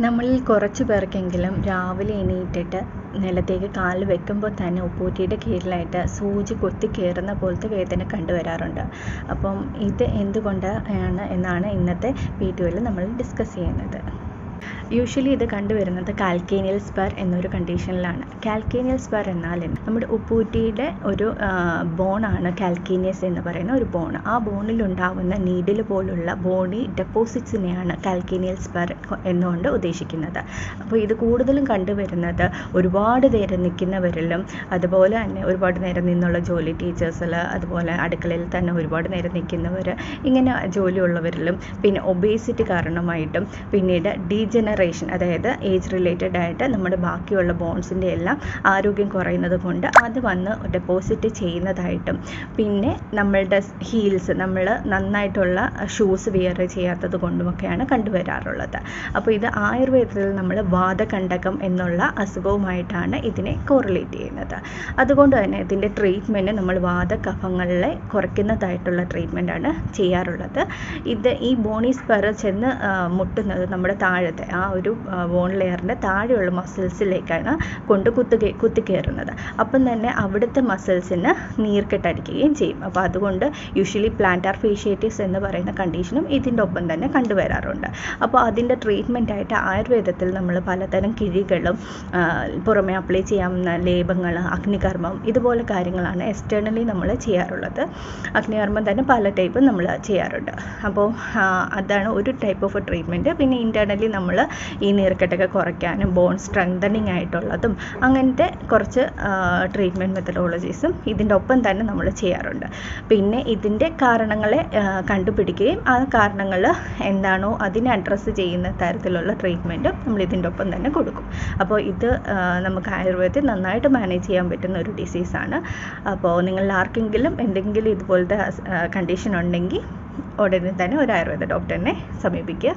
നമ്മളിൽ കുറച്ച് പേർക്കെങ്കിലും രാവിലെ എണീറ്റിട്ട് നിലത്തേക്ക് കാൽ വെക്കുമ്പോൾ തന്നെ ഉപ്പൂറ്റിയുടെ കീഴിലായിട്ട് സൂചി കൊത്തി കയറുന്ന പോലത്തെ വേദന കണ്ടുവരാറുണ്ട്. അപ്പം ഇത് എന്തുകൊണ്ട് ആണ് എന്നാണ് ഇന്നത്തെ വീഡിയോയിൽ നമ്മൾ ഡിസ്കസ് ചെയ്യുന്നത്. യൂഷ്വലി ഇത് കണ്ടുവരുന്നത് കാൽക്കേനിയൽ സ്പർ എന്നൊരു കണ്ടീഷനിലാണ് കാൽക്കേനിയൽ സ്പർ എന്നാൽ നമ്മുടെ ഉപ്പൂറ്റിയുടെ ഒരു ബോണാണ് കാൽക്കേനിയസ് എന്ന് പറയുന്ന ഒരു ബോൺ ആ ബോണിൽ ഉണ്ടാവുന്ന നീഡിൽ പോലുള്ള ബോണി ഡെപ്പോസിറ്റ്സിനെയാണ് കാൽക്കേനിയൽ സ്പർ എന്നുകൊണ്ട് ഉദ്ദേശിക്കുന്നത്. അപ്പോൾ ഇത് കൂടുതലും കണ്ടുവരുന്നത് ഒരുപാട് നേരം നിൽക്കുന്നവരിലും അതുപോലെ തന്നെ ഒരുപാട് നേരം നിന്നുള്ള ജോലി ടീച്ചേഴ്സിൽ അതുപോലെ അടുക്കളയിൽ തന്നെ ഒരുപാട് നേരം നിൽക്കുന്നവർ ഇങ്ങനെ ജോലിയുള്ളവരിലും പിന്നെ ഒബേസിറ്റി കാരണമായിട്ടും പിന്നീട് ഡീജനറേഷൻ അതായത് ഏജ് റിലേറ്റഡ് ആയിട്ട് നമ്മുടെ ബാക്കിയുള്ള ബോൺസിന്റെ എല്ലാം ആരോഗ്യം കുറയുന്നത് കൊണ്ട് അത് വന്ന് ഡെപ്പോസിറ്റ് ചെയ്യുന്നതായിട്ടും. പിന്നെ നമ്മളുടെ ഹീൽസ് നമ്മൾ നന്നായിട്ടുള്ള ഷൂസ് വിയർ ചെയ്യാത്തത് കൊണ്ടുമൊക്കെയാണ് കണ്ടുവരാറുള്ളത്. അപ്പോൾ ഇത് ആയുർവേദത്തിൽ നമ്മൾ വാദകണ്ടകം എന്നുള്ള അസുഖവുമായിട്ടാണ് ഇതിനെ കോറിലേറ്റ് ചെയ്യുന്നത്. അതുകൊണ്ട് തന്നെ ഇതിന്റെ ട്രീറ്റ്മെന്റ് നമ്മൾ വാദകഫങ്ങളെ കുറയ്ക്കുന്നതായിട്ടുള്ള ട്രീറ്റ്മെന്റാണ് ചെയ്യാറുള്ളത്. ഇത് ഈ ബോണി സ്പെറ ചെന്ന് മുട്ടുന്നത് നമ്മുടെ താഴത്തെ ഒരു ബോൺ ലെയറിന്റെ താഴെയുള്ള മസിൽസിലേക്കാണ് കൊണ്ട് കുത്തു കുത്തിക്കയറുന്നത് അപ്പം തന്നെ അവിടുത്തെ മസിൽസിന് നീർക്കെട്ടടിക്കുകയും ചെയ്യും. അപ്പോൾ അതുകൊണ്ട് യൂഷ്വലി പ്ലാന്റാർ ഫേഷ്യേറ്റീസ് എന്ന് പറയുന്ന കണ്ടീഷനും ഇതിന്റെ ഒപ്പം തന്നെ കണ്ടുവരാറുണ്ട്. അപ്പോൾ അതിന്റെ ട്രീറ്റ്മെന്റ് ആയിട്ട് ആയുർവേദത്തിൽ നമ്മൾ പലതരം കിഴികളും പുറമെ അപ്ലൈ ചെയ്യാവുന്ന ലേപങ്ങൾ അഗ്നികർമ്മം ഇതുപോലെ കാര്യങ്ങളാണ് എക്സ്റ്റേണലി നമ്മൾ ചെയ്യാറുള്ളത്. അഗ്നികർമ്മം തന്നെ പല ടൈപ്പ് നമ്മൾ ചെയ്യാറുണ്ട്. അപ്പോൾ അതാണ് ഒരു ടൈപ്പ് ഓഫ് ട്രീറ്റ്മെന്റ് പിന്നെ ഇന്റേർണലി നമ്മൾ ഈ നീർക്കെട്ടൊക്കെ കുറയ്ക്കാനും ബോൺ സ്ട്രെങ്തനിങ് ആയിട്ടുള്ളതും അങ്ങനത്തെ കുറച്ച് ട്രീറ്റ്മെന്റ് മെത്തഡോളജീസും ഇതിന്റെ ഒപ്പം തന്നെ നമ്മൾ ചെയ്യാറുണ്ട്. പിന്നെ ഇതിന്റെ കാരണങ്ങളെ കണ്ടുപിടിക്കുകയും ആ കാരണങ്ങൾ എന്താണോ അതിനെ അഡ്രസ്സ് ചെയ്യുന്ന തരത്തിലുള്ള ട്രീറ്റ്മെന്റും നമ്മൾ ഇതിന്റെ ഒപ്പം തന്നെ കൊടുക്കും. അപ്പോൾ ഇത് നമുക്ക് ആയുർവേദത്തിൽ നന്നായിട്ട് മാനേജ് ചെയ്യാൻ പറ്റുന്ന ഒരു ഡിസീസാണ് അപ്പോൾ നിങ്ങളിൽ ആർക്കെങ്കിലും എന്തെങ്കിലും ഇതുപോലത്തെ കണ്ടീഷൻ ഉണ്ടെങ്കിൽ ഉടനെ തന്നെ ഒരു ആയുർവേദ ഡോക്ടറിനെ സമീപിക്കുക.